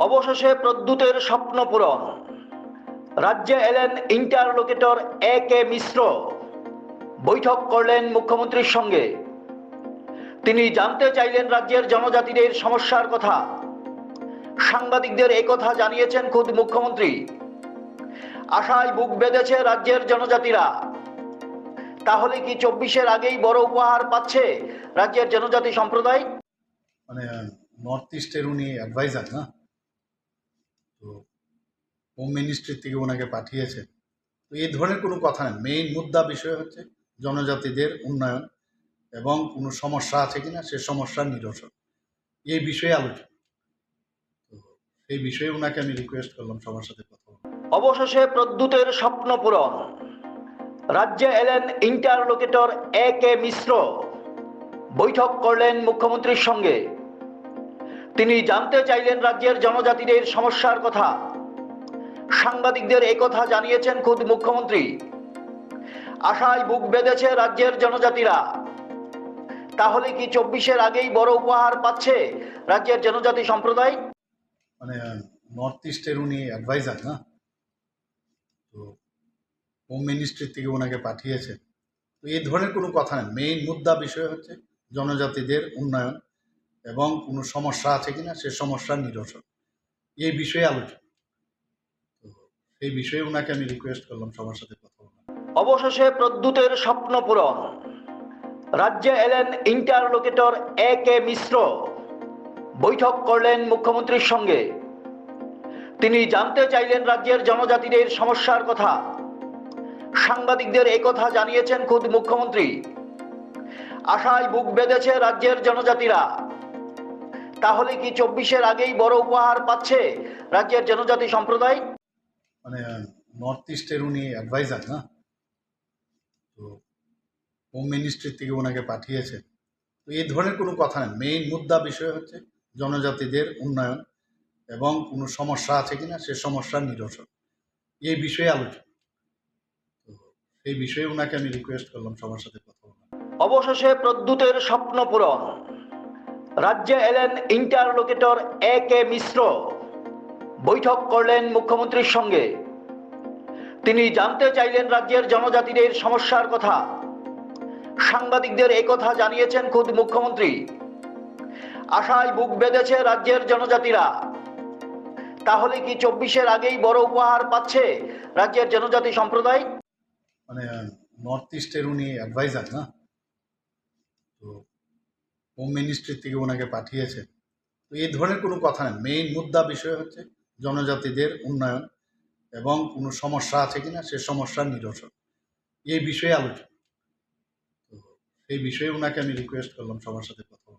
অবশেষে প্রদ্যুতের স্বপ্ন পূরণ। রাজ্যে এলেন ইন্টারলোকেটর এ কে মিশ্র। বৈঠক করলেন মুখ্যমন্ত্রীর সঙ্গে। তিনি জানতে চাইলেন রাজ্যের জনজাতিদের সমস্যার কথা। সাংবাদিকদের কথা জানিয়েছেন খুদ মুখ্যমন্ত্রী। আশায় বুক বেঁধেছে রাজ্যের জনজাতিরা। তাহলে কি চব্বিশের আগেই বড় উপহার পাচ্ছে রাজ্যের জনজাতি সম্প্রদায়? মানে নর্থ ইস্টের উনি অ্যাডভাইজার না? তো হোম মিনিস্ট্রির থেকে ওনাকে পাঠিয়েছেন তো এই ধরনের কোনো কথা নেই। মেইন মুদ্রা বিষয় হচ্ছে জনজাতিদের উন্নয়ন এবং কোনো সমস্যা আছে কিনা, সে সমস্যার নিরসন। এই বিষয়ে আলোচনা। তো সেই বিষয়ে ওনাকে আমি রিকোয়েস্ট করলাম সবার সাথে কথা অবশেষে প্রদ্যুতের স্বপ্ন পূরণ। রাজ্যে এলেন ইন্টারলোকেটর এ কে মিশ্র। বৈঠক করলেন মুখ্যমন্ত্রীর সঙ্গে। তিনি জানতে চাইলেন রাজ্যের জনজাতিদের সমস্যার কথা। সাংবাদিকদের কথা জানিয়েছেন খুদ মুখ্যমন্ত্রী। আশায় বুক বেঁধেছে রাজ্যের জনজাতিরা। তাহলে কি চব্বিশের আগেই বড় উপহার পাচ্ছে রাজ্যের জনজাতি সম্প্রদায়? মানে নর্থ ইস্টের উনি অ্যাডভাইজার না? তো হোম মিনিস্ট্রির থেকে ওনাকে পাঠিয়েছেন। তো এই ধরনের কোনো কথা নেই মেইন মুদ্রা বিষয় হচ্ছে জনজাতিদের উন্নয়ন। এবং কোনো সমস্যা আছে কিনা, সে সমস্যার নিরসন। এই বিষয়ে আলোচনা। তো সেই বিষয়ে ওনাকে আমি রিকোয়েস্ট করলাম সবার সাথে কথা বলতে। অবশেষে প্রদ্যুতের স্বপ্ন পূরণ। রাজ্যে এলেন ইন্টারলোকেটর এ কে মিশ্র। বৈঠক করলেন মুখ্যমন্ত্রীর সঙ্গে। তিনি জানতে চাইলেন রাজ্যের জনজাতিদের সমস্যার কথা। সাংবাদিকদের কথা জানিয়েছেন খুদ মুখ্যমন্ত্রী। আশায় বুক বেঁধেছে রাজ্যের জনজাতিরা। তাহলে কি চব্বিশের আগেই বড় উপহার পাচ্ছে রাজ্যের জনজাতি সম্প্রদায়? মানে নর্থ ইস্টের উনি অ্যাডভাইজার না? তো হোম মিনিস্ট্রির থেকে ওনাকে পাঠিয়েছেন তো এই ধরনের কোনো কথা নেই। মেইন মুদ্রা বিষয় হচ্ছে জনজাতিদের উন্নয়ন এবং কোনো সমস্যা আছে কিনা সে সমস্যার নিরসন। এই বিষয়ে আলোচনা। তো সেই বিষয়ে ওনাকে আমি রিকোয়েস্ট করলাম সবার সাথে কথা বলতে। অবশেষে প্রদ্যুতের স্বপ্ন পূরণ। রাজ্যে এলেন ইন্টারলোকেটর এ কে মিশ্র। বৈঠক করলেন মুখ্যমন্ত্রীর সঙ্গে। তিনি জানতে চাইলেন রাজ্যের জনজাতিদের সমস্যার কথা। সাংবাদিকদের কথা জানিয়েছেন খুদ মুখ্যমন্ত্রী। আশায় বুক বেঁধেছে রাজ্যের জনজাতিরা। তাহলে কি চব্বিশের আগেই বড় উপহার পাচ্ছে রাজ্যের জনজাতি সম্প্রদায়? মানে নর্থ ইস্টের উনি অ্যাডভাইজার না? তো হোম মিনিস্ট্রির থেকে ওনাকে পাঠিয়েছে তো এই ধরনের কোনো কথা নেই। মেইন মুদ্রা বিষয় হচ্ছে জনজাতিদের উন্নয়ন এবং কোনো সমস্যা আছে কিনা, সে সমস্যার নিরসন। এই বিষয়ে আলোচনা। তো সেই বিষয়ে ওনাকে আমি রিকোয়েস্ট করলাম সবার সাথে কথা।